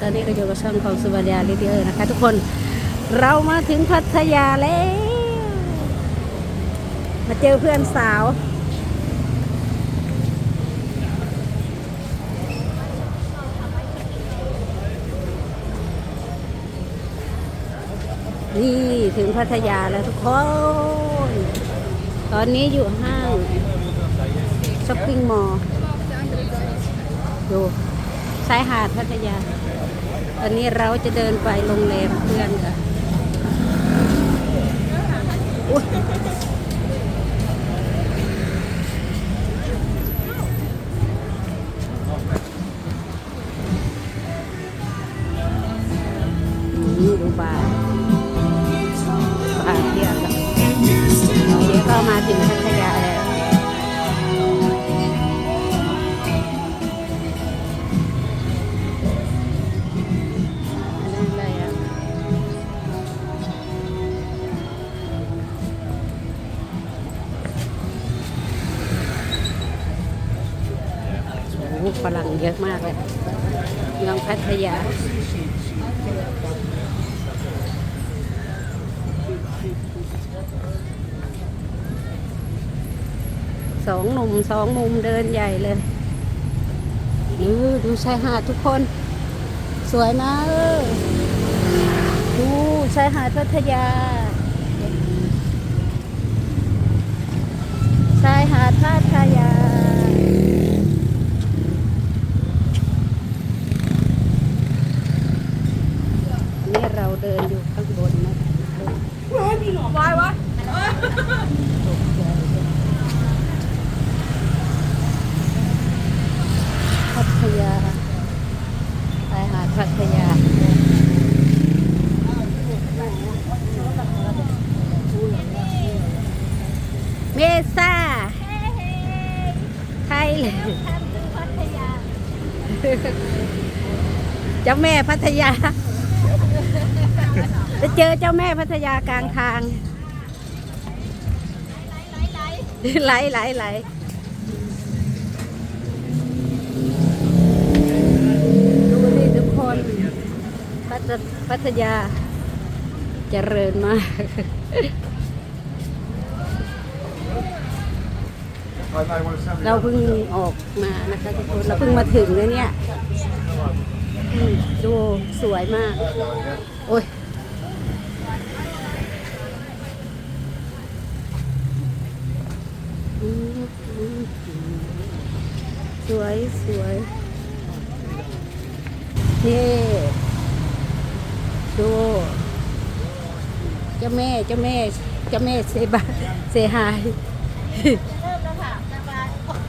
ตอนนี้ก็อยู่กับช่องของสุวรรยาลิเดียนะคะ ทุกคนเรามาถึงพัทยาแล้ว มาเจอเพื่อนสาว นี่ถึงพัทยาแล้วทุกคน ตอนนี้อยู่ห้างช้อปปิ้งมอลล์ดูชายหาดพัทยา ตอนนี้เราจะเดินไปโรงแรมเพื่อนค่ะนี่ดูบาร์บาร์เที่ยวค่ะเดี๋ยวก็มาถึงพัทยาแล้ โอ้โหฝรั่งเยอะมากเลยเมืองพัทยาสองหนุ่มสองมุมเดินใหญ่เลยดูดูชายหาดทุกคน สวยนะดูชายหาดพัทยา ชายหาดพัทยา นี่เราเดินอยู่ข้างบนนะคะ วายวะ พัทยาชายหาด พัทยาเมซ่าไทยเลยเจ้าแม่พัทยา จะเจอเจ้าแม่พัทยากลางทางไหลไหลไหลดูนี่ทุกคน พัทพัทยาเจริญมากเราเพิ่งออกมานะคะทุกคนเราเพิ่งมาถึงเลยเนี่ยอืมดูสวยมาก โอ้ยอืมอืมอืมสวยสวยนี่ดูเจ้าแม่เจ้าแม่เจ้าแม่เซบาเซฮายเริ่มแล้วค่ะแต่ว่า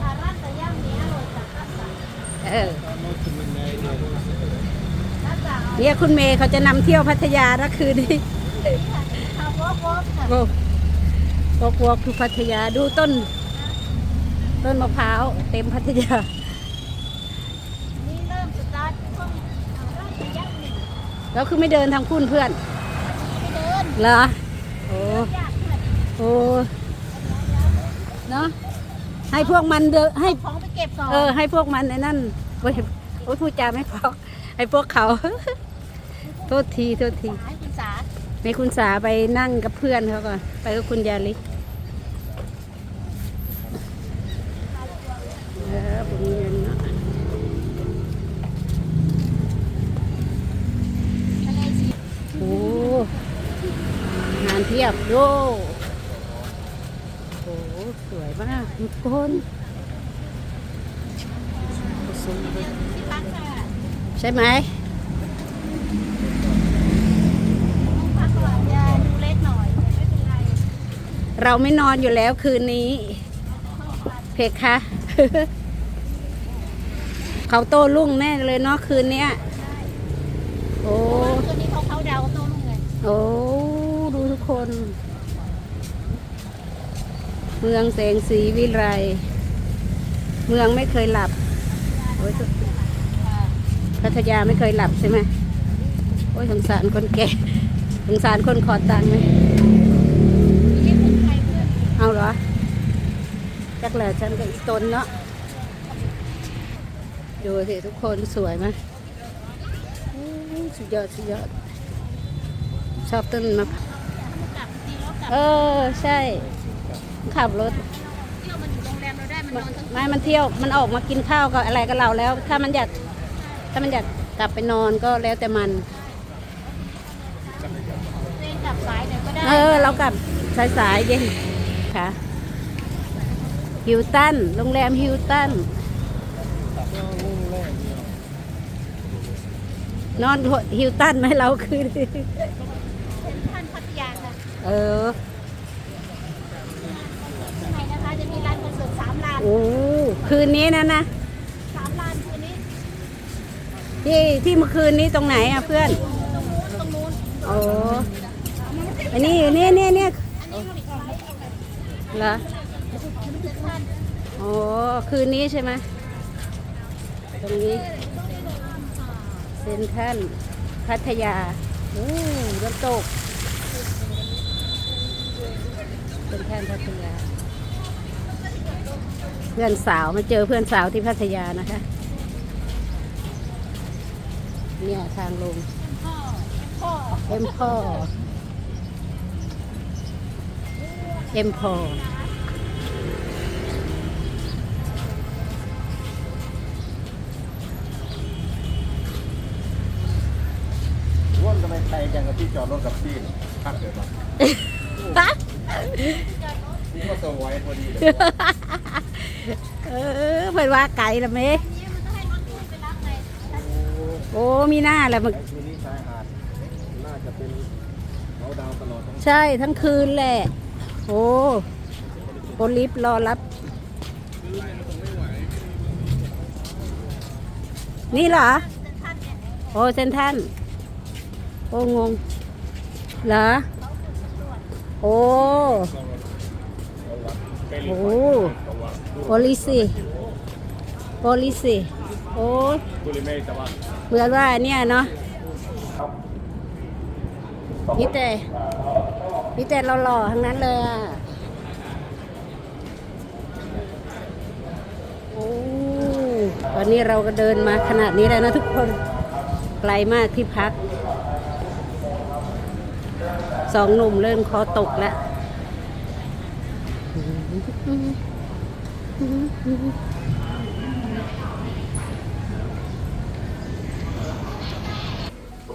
อารันแต่ย่างนี้อร่อยจัดรักษาเออรักษาเนี่ยคุณเมย์เขาจะนำเที่ยวพัทยาแล้วคืนนี้ทำวอล์กวอล์กค่ะโอ้วอกวอกคือพัทยาดูต้น ต้นมะพร้าวเต็มพัทยานี่เริ่มสตาร์ทช่วงอารันแต่ย่างนี้แล้วคือไม่เดินทางคุณเพื่อนไม่ เดินเหรอโอ้ยากเลยโอ้เนาะให้พวกมันเดนให้ของไปเก็บก่อนเออให้พวกมันในนั่นโอ้ยโอ้ยพูดจาไม่เพอให้พวกเขา โทษทีโทษทีสายคุณสาให้คุณสาไปนั่งกับเพื่อนเขาก่อนไปกับคุณยาลิ เพียบโยโอ้สวยมากทุกคนใช่ไหมดูเล็กหน่อยไม่เป็นไรเราไม่นอนอยู่แล้วคืนนี้ เพคะเขาโตรุ่งแน่เลยเนาะคืนเนี้ยโอ้คืนนี้เขาเขาดาวโต้รุ่งไงโอ้ คน เมืองแสงสีวิไลเมืองไม่เคยหลับโอ้ยพัทยาไม่เคยหลับใช่ไหมโอ้ยสงสารคนแก่สงสารคนขอตังค์ไหมเอาเหรอจักแหละฉันกับอีตนเนาะดูสิทุกคนสวยไหมโอ้สุดยอดสุดยอดชอบต้นมะพร้าว เออ ใช่ ขับรถ เที่ยวมันอยู่โรงแรมเราได้มันนอนทั้งไม่มันเที่ยว มันออกมากินข้าวกับอะไรกับเราแล้ว ถ้ามันอยาก ถ้ามันอยากกลับไปนอนก็แล้วแต่มันเส้นกลับสายหน่อยก็ได้เออ เรากลับสายสายๆเย็นค่ะ ฮิวตัน โรงแรมฮิวตัน นอนฮิวตันไหมเราคือเป็นท่านพัทยาค่ะ เออข้างในนะคะจะมีร้านคอนเสิร์ตสามลานโอ้คืนนี้นะนะสามลานคืนนี้ที่ที่เมื่อคืนนี้ตรงไหนอะเพื่อนตรงนู้นตรงนู้นโอ้อันนี้เนี่ยเนี่ยเนี่ยอันนี้ผลิตภัณฑ์เหรอเป็นท่านโอ้คืนนี้ใช่ไหมตรงนี้เซ็นทรัลพัทยาโอ้น้ำตก เซ็นทรัลพัทยา เพื่อนสาวมาเจอเพื่อนสาวที่พัทยานะคะ เนี่ยทางลงพ่อพ่อเอ็มพอเอ็มพอร่วมกันไปไทยกันกับที่จอดรถกับที่พักเกิดมา ก็สวยพอดีเลยเออเพิ่นว่าไก่ละเมนี้มันจะให้รถตู้ไปรับไงโอ้มีหน้าแหละมึงคืนนี้ชายหาดน่าจะเป็นเขาดาวตลอดทั้งใช่ทั้งคืนแหละ โอ้โอลิฟรอรับ นี่เหรอ โอ้เซนทันโอ้งง เหรอ โอ้โอ้โอลิสิโอลิสิโอ้เมย์แต่ว่าเหมือนว่าเนี่ยเนาะนี่แต่นี่แต่หล่อๆทั้งนั้นเลยอะโอ้ตอนนี้เราก็เดินมาขนาดนี้แล้วนะทุกคน ไกลมากที่พัก สองหนุ่มเริ่มคอตกแล้ว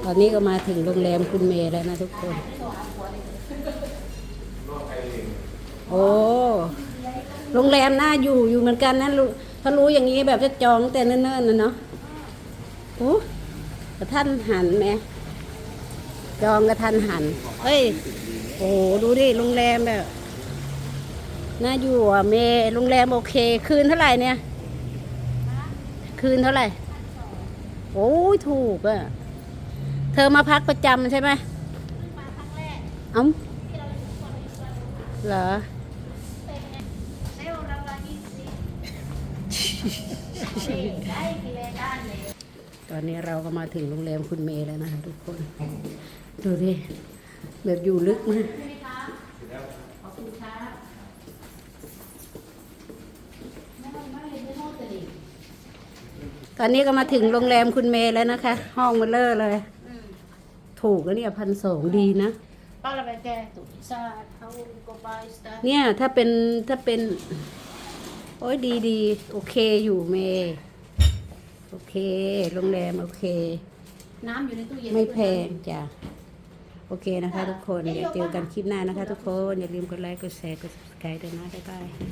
ตอนนี้ก็มาถึงโรงแรมคุณเมย์แล้วนะทุกคน โอ้โรงแรมน่าอยู่อยู่เหมือนกันนะถ้ารู้อย่างนี้แบบจะจองแต่เนิ่นๆนะเนาะโอ้กระท่านหันไหมจองกระทันหันเอ้ย โอ้ดูดิโรงแรมแบบน่าอยู่อะเมย์โรงแรมโอเค คืนเท่าไหร่เนี่ย คืนเท่าไหร่ โอ้ยถูกอะเธอมาพักประจำใช่ไหมมาครั้งแรกเอ้าที่เราอยู่คนละเหรอเป็นไงได้รางวัลยี่สิบได้กี่รายการเลยตอนนี้เราก็มาถึงโรงแรมคุณเมย์แล้วนะคะทุกคน ดูดิ แบบอยู่ลึกมากตอนนี้ก็มาถึงโรงแรมคุณเมย์แล้วนะคะ ห้องมันเลอเลย ถูกแล้วเนี่ยพันสองดีนะ เนี่ยถ้าเป็นถ้าเป็น โอ้ยดีดีโอเคอยู่เมย์โอเค โรงแรมโอเค น้ำอยู่ในตู้เย็นไม่แพงจ้ะ โอเคนะคะทุกคน เดี๋ยวเจอกันคลิปหน้านะคะทุกคน อย่าลืมกดไลค์ กดแชร์ กด subscribe ด้วยนะบ๊ายบาย